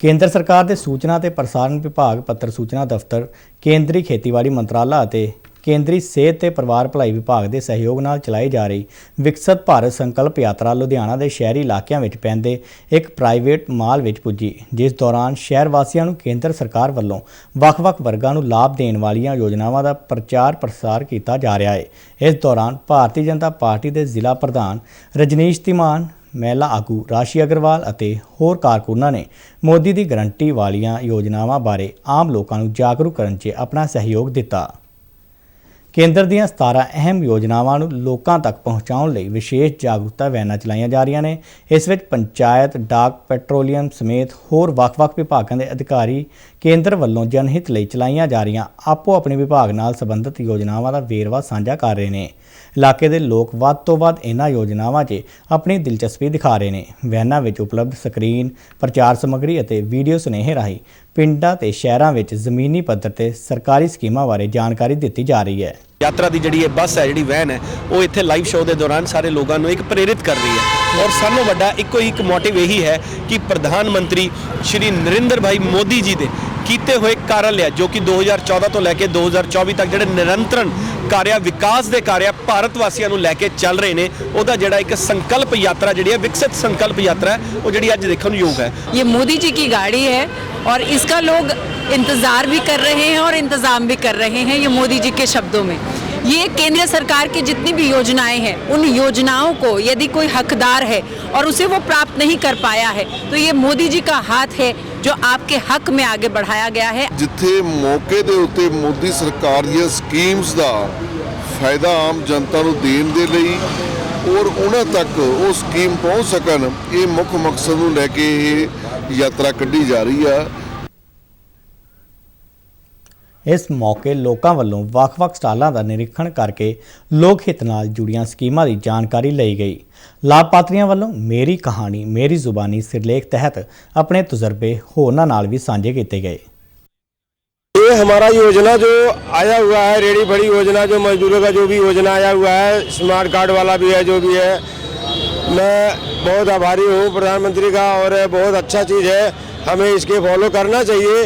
ਕੇਂਦਰ ਸਰਕਾਰ ਦੇ ਸੂਚਨਾ ਤੇ ਪ੍ਰਸਾਰਣ ਵਿਭਾਗ, ਪੱਤਰ ਸੂਚਨਾ ਦਫ਼ਤਰ, ਕੇਂਦਰੀ ਖੇਤੀਬਾੜੀ ਮੰਤਰਾਲਾ ਅਤੇ ਕੇਂਦਰੀ ਸਿਹਤ ਤੇ ਪਰਿਵਾਰ ਭਲਾਈ ਵਿਭਾਗ ਦੇ ਸਹਿਯੋਗ ਨਾਲ ਚਲਾਈ ਜਾ ਰਹੀ ਵਿਕਸਿਤ ਭਾਰਤ ਸੰਕਲਪ ਯਾਤਰਾ ਲੁਧਿਆਣਾ ਦੇ ਸ਼ਹਿਰੀ ਇਲਾਕਿਆਂ ਵਿੱਚ ਪੈਂਦੇ ਇੱਕ ਪ੍ਰਾਈਵੇਟ ਮਾਲ ਵਿੱਚ ਪੁੱਜੀ, ਜਿਸ ਦੌਰਾਨ ਸ਼ਹਿਰ ਵਾਸੀਆਂ ਨੂੰ ਕੇਂਦਰ ਸਰਕਾਰ ਵੱਲੋਂ ਵੱਖ-ਵੱਖ ਵਰਗਾਂ ਨੂੰ ਲਾਭ ਦੇਣ ਵਾਲੀਆਂ ਯੋਜਨਾਵਾਂ ਦਾ ਪ੍ਰਚਾਰ ਪ੍ਰਸਾਰ ਕੀਤਾ ਜਾ ਰਿਹਾ ਹੈ। ਇਸ ਦੌਰਾਨ ਭਾਰਤੀ ਜਨਤਾ ਪਾਰਟੀ ਦੇ ਜ਼ਿਲ੍ਹਾ ਪ੍ਰਧਾਨ ਰਜਨੀਸ਼ ਤਿਮਾਨ ਮਹਿਲਾ ਆਗੂ ਰਾਸ਼ੀ ਅਗਰਵਾਲ ਅਤੇ ਹੋਰ ਕਾਰਕੁਨਾਂ ਨੇ ਮੋਦੀ ਦੀ ਗਰੰਟੀ ਵਾਲੀਆਂ ਯੋਜਨਾਵਾਂ ਬਾਰੇ ਆਮ ਲੋਕਾਂ ਨੂੰ ਜਾਗਰੂਕ ਕਰਨ 'ਚ ਆਪਣਾ ਸਹਿਯੋਗ ਦਿੱਤਾ। ਕੇਂਦਰ ਦੀਆਂ 17 ਅਹਿਮ ਯੋਜਨਾਵਾਂ ਨੂੰ ਲੋਕਾਂ ਤੱਕ ਪਹੁੰਚਾਉਣ ਲਈ ਵਿਸ਼ੇਸ਼ ਜਾਗਰੂਕਤਾ ਵੈਨਾਂ ਚਲਾਈਆਂ ਜਾ ਰਹੀਆਂ ਨੇ। ਇਸ ਵਿੱਚ ਪੰਚਾਇਤ, ਡਾਕ, ਪੈਟਰੋਲੀਅਮ ਸਮੇਤ ਹੋਰ ਵੱਖ-ਵੱਖ ਵਿਭਾਗਾਂ ਦੇ ਅਧਿਕਾਰੀ ਕੇਂਦਰ ਵੱਲੋਂ ਜਨਹਿਤ ਲਈ ਚਲਾਈਆਂ ਜਾ ਰਹੀਆਂ ਆਪੋ ਆਪਣੇ ਵਿਭਾਗ ਨਾਲ ਸੰਬੰਧਿਤ ਯੋਜਨਾਵਾਂ ਦਾ ਵੇਰਵਾ ਸਾਂਝਾ ਕਰ ਰਹੇ ਨੇ। ਇਲਾਕੇ ਦੇ ਲੋਕ ਵੱਧ ਤੋਂ ਵੱਧ ਇਹਨਾਂ ਯੋਜਨਾਵਾਂ 'ਚ ਆਪਣੀ ਦਿਲਚਸਪੀ ਦਿਖਾ ਰਹੇ ਨੇ। ਵੈਨਾਂ ਵਿੱਚ ਉਪਲਬਧ ਸਕਰੀਨ, ਪ੍ਰਚਾਰ ਸਮੱਗਰੀ ਅਤੇ ਵੀਡੀਓ ਸੁਨੇਹੇ ਰਾਹੀਂ ਪਿੰਡਾਂ ਤੇ ਸ਼ਹਿਰਾਂ ਵਿੱਚ ਜ਼ਮੀਨੀ ਪੱਧਰ ਤੇ ਸਰਕਾਰੀ ਸਕੀਮਾਂ ਬਾਰੇ ਜਾਣਕਾਰੀ ਦਿੱਤੀ ਜਾ ਰਹੀ ਹੈ। ਯਾਤਰਾ ਦੀ ਜਿਹੜੀ ਇਹ ਬੱਸ ਹੈ, ਜਿਹੜੀ ਵੈਨ ਹੈ, ਉਹ ਇੱਥੇ ਲਾਈਵ ਸ਼ੋਅ ਦੇ ਦੌਰਾਨ ਸਾਰੇ ਲੋਕਾਂ ਨੂੰ ਇੱਕ ਪ੍ਰੇਰਿਤ ਕਰ ਰਹੀ ਹੈ। ਔਰ ਸਭ ਤੋਂ ਵੱਡਾ ਇੱਕੋ ਹੀ ਇੱਕ ਮੋਟਿਵ ਇਹੀ ਹੈ ਕਿ ਪ੍ਰਧਾਨ ਮੰਤਰੀ ਸ਼੍ਰੀ ਨਰਿੰਦਰ ਭਾਈ ਮੋਦੀ ਜੀ ਦੇ ਕੀਤੇ ਹੋਏ ਕਾਰਜ ਜੋ ਕਿ 2014 ਤੋਂ ਲੈ ਕੇ 2024 ਤੱਕ ਜਿਹੜੇ ਨਿਰੰਤਰਨ ਕਾਰਿਆ ਵਿਕਾਸ ਦੇ ਕਾਰਿਆ ਭਾਰਤ ਵਾਸੀਆਂ ਨੂੰ ਲੈ ਕੇ ਚੱਲ ਰਹੇ ਨੇ ਉਹਦਾ ਜਿਹੜਾ ਇੱਕ ਸੰਕਲਪ ਯਾਤਰਾ ਜਿਹੜੀ ਹੈ ਵਿਕਸਿਤ ਸੰਕਲਪ ਯਾਤਰਾ ਹੈ, ਉਹ ਜਿਹੜੀ ਅੱਜ ਦੇਖਣ ਨੂੰ ਯੋਗ ਹੈ ये मोदी जी की गाड़ी है और इसका लोग इंतज़ार भी कर रहे हैं और इंतज़ाम भी कर रहे हैं ये मोदी जी के शब्दों में ये केंद्र सरकार की जितनी भी योजनाएं हैं उन योजनाओं को यदि कोई हकदार है और उसे वो प्राप्त नहीं कर पाया है तो ये मोदी जी का हाथ है जो आपके हक में आगे बढ़ाया गया है ਜਿੱਥੇ ਮੌਕੇ ਦੇ ਉੱਤੇ ਮੋਦੀ ਸਰਕਾਰ ਦੀਆਂ ਸਕੀਮਸ ਦਾ ਫਾਇਦਾ ਆਮ ਜਨਤਾ ਨੂੰ ਦੇਣ ਦੇ ਲਈ ਔਰ ਉਹਨਾਂ ਤੱਕ ਉਹ ਸਕੀਮ ਪਹੁੰਚ ਸਕਣ ਇਹ ਮੁੱਖ ਮਕਸਦ ਨੂੰ ਲੈ ਕੇ ਇਹ ਯਾਤਰਾ ਕੱਢੀ ਜਾ ਰਹੀ ਆ ਇਸ ਮੌਕੇ ਲੋਕਾਂ ਵੱਲੋਂ ਵੱਖ-ਵੱਖ ਸਟਾਲਾਂ ਦਾ ਨਿਰੀਖਣ ਕਰਕੇ ਲੋਕ ਹਿੱਤ ਨਾਲ ਜੁੜੀਆਂ ਸਕੀਮਾਂ ਦੀ ਜਾਣਕਾਰੀ ਲਈ ਗਈ ਲਾਭਪਾਤਰੀਆਂ ਵੱਲੋਂ ਮੇਰੀ ਕਹਾਣੀ ਮੇਰੀ ਜ਼ੁਬਾਨੀ ਸਿਰਲੇਖ ਤਹਿਤ ਆਪਣੇ ਤਜਰਬੇ ਹੋਰਨਾਂ ਨਾਲ ਵੀ ਸਾਂਝੇ ਕੀਤੇ ਗਏ ये हमारा योजना जो आया हुआ है रेडी बड़ी योजना जो मजदूरों का जो भी योजना आया हुआ है स्मार्ट कार्ड वाला भी है जो भी है मैं बहुत आभारी हूँ प्रधानमंत्री का और बहुत अच्छा चीज़ है हमें इसके फॉलो करना चाहिए